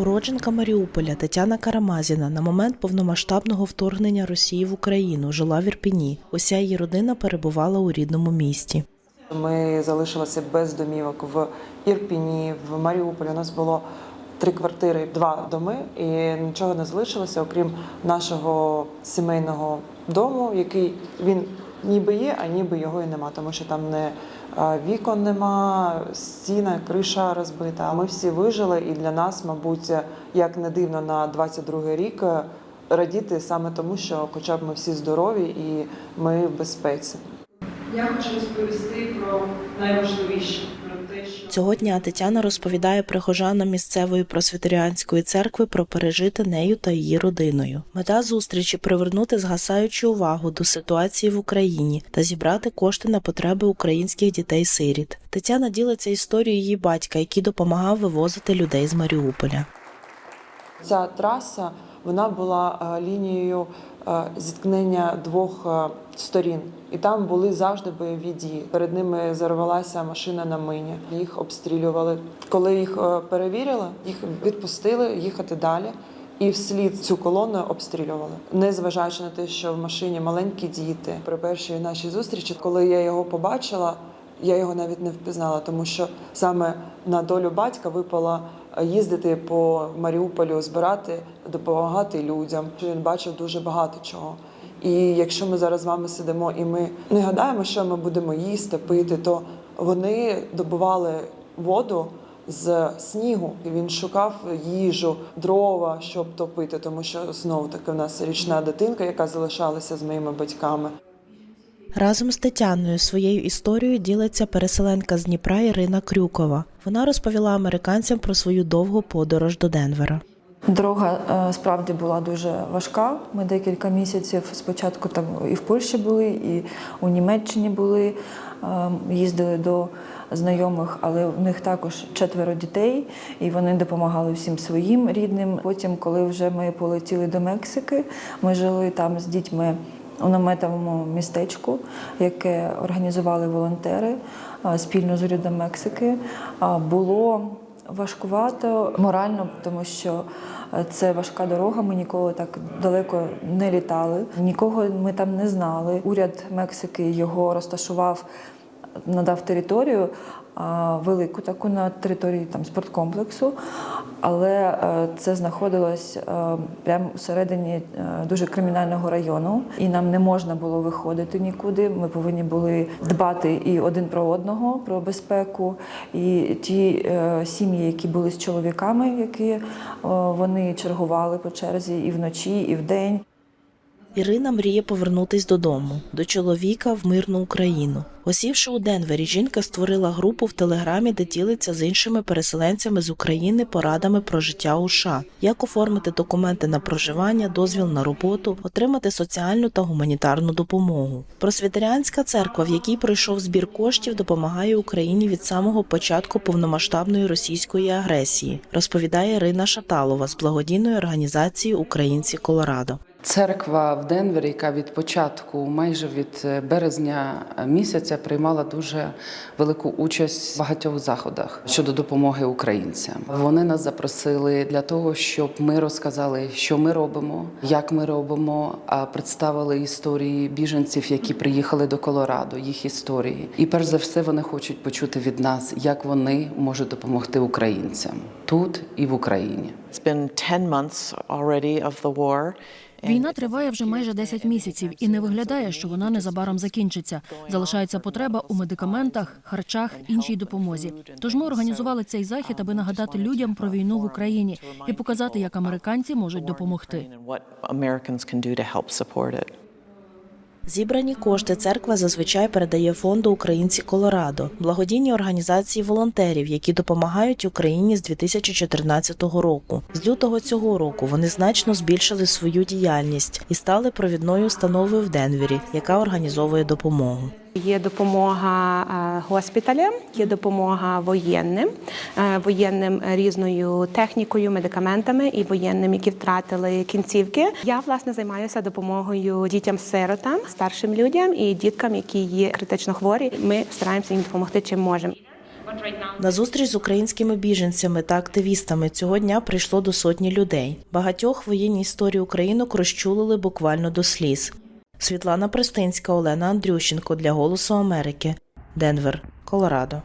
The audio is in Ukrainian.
Уродженка Маріуполя Тетяна Карамазіна на момент повномасштабного вторгнення Росії в Україну жила в Ірпіні. Уся її родина перебувала у рідному місті. Ми залишилися без домівок в Ірпіні, в Маріуполі. У нас було три квартири, два доми, і нічого не залишилося, окрім нашого сімейного дому, який він ніби є, а ніби його і нема, тому що там не вікон нема, стіна, криша розбита. Ми всі вижили, і для нас, мабуть, як не дивно, на 22-й рік е, радіти саме тому, що, хоча б ми всі здорові і ми в безпеці. Я хочу розповісти про найважливіше про те, що Цього дня Тетяна розповідає прихожанам місцевої просвітеріанської церкви про пережите нею та її родиною. Мета зустрічі привернути згасаючу увагу до ситуації в Україні та зібрати кошти на потреби українських дітей-сиріт. Тетяна ділиться історією її батька, який допомагав вивозити людей з Маріуполя. ця траса вона була е, лінією е, зіткнення двох е, сторін, і там були завжди бойові дії. Перед ними зарвалася машина на мині. Їх обстрілювали. Коли їх е, перевірили, їх відпустили їхати далі. І вслід цю колону обстрілювали, незважаючи на те, що в машині маленькі діти. При першій нашій зустрічі, коли я його побачила, я його навіть не впізнала, тому що саме на долю батька випало е, їздити по Маріуполю, збирати, допомагати людям. Він бачив дуже багато чого. І якщо ми зараз з вами сидимо і ми не гадаємо, що ми будемо їсти, пити, то вони добували воду з снігу. І Він шукав їжу, дрова, щоб топити, тому що знову таки в нас річна дитинка, яка залишалася з моїми батьками. Разом з Тетяною своєю історією ділиться переселенка з Дніпра Ірина Крюкова. Вона розповіла американцям про свою довгу подорож до Денвера. Дорога е, справді була дуже важка. Ми декілька місяців спочатку там і в Польщі були, і у Німеччині були, е, їздили до знайомих, але в них також четверо дітей, і вони допомагали всім своїм рідним. Потім, коли вже ми полетіли до Мексики, ми жили там з дітьми у наметовому містечку, яке організували волонтери е, спільно з урядом Мексики. Було важкувато морально, тому що е, це важка дорога. Ми ніколи так далеко не літали. Нікого ми там не знали. Уряд Мексики його розташував, надав територію. Велику таку на території там спорткомплексу, але е, це знаходилось е, прямо всередині е, дуже кримінального району, і нам не можна було виходити нікуди. Ми повинні були дбати і один про одного, про безпеку. І ті сім'ї, які були з чоловіками, які вони чергували по черзі і вночі, і вдень. Ірина мріє повернутись додому, до чоловіка в мирну Україну. Осівши у Денвері, жінка створила групу в Телеграмі, де ділиться з іншими переселенцями з України порадами про життя у США, як оформити документи на проживання, дозвіл на роботу, отримати соціальну та гуманітарну допомогу. Просвітеріанська церква, в якій пройшов збір коштів, допомагає Україні від самого початку повномасштабної російської агресії, розповідає Ірина Шаталова з благодійної організації Українці Колорадо. Церква в Денвері, яка від початку, майже від е, березня місяця, приймала дуже велику участь в багатьох заходах щодо допомоги українцям. Вони нас запросили для того, щоб ми розказали, що ми робимо, як ми робимо, а представили історії біженців, які приїхали до Колорадо, їх історії. І перш за все вони хочуть почути від нас, як вони можуть допомогти українцям тут і в Україні. It's been 10 months already of the war. Війна триває вже майже 10 місяців і не виглядає, що вона незабаром закінчиться. Залишається потреба у медикаментах, харчах, іншій допомозі. Тож ми організували цей захід, аби нагадати людям про війну в Україні і показати, як американці можуть допомогти. Зібрані кошти церква зазвичай передає фонду Українці Колорадо, благодійні організації волонтерів, які допомагають Україні з 2014 року. З лютого цього року вони значно збільшили свою діяльність і стали провідною установою в Денвері, яка організовує допомогу. Є допомога е, госпіталям, є допомога воєнним, е, воєнним різною технікою, медикаментами і воєнним, які втратили кінцівки. Я власне займаюся допомогою дітям-сиротам, старшим людям і діткам, які є критично хворі. Ми стараємося їм допомогти чим можемо. На зустріч з українськими біженцями та активістами цього дня прийшло до сотні людей. Багатьох воєнні історії українок розчулили буквально до сліз. Світлана Пристинська, Олена Андрющенко для Голосу Америки, Денвер, Колорадо.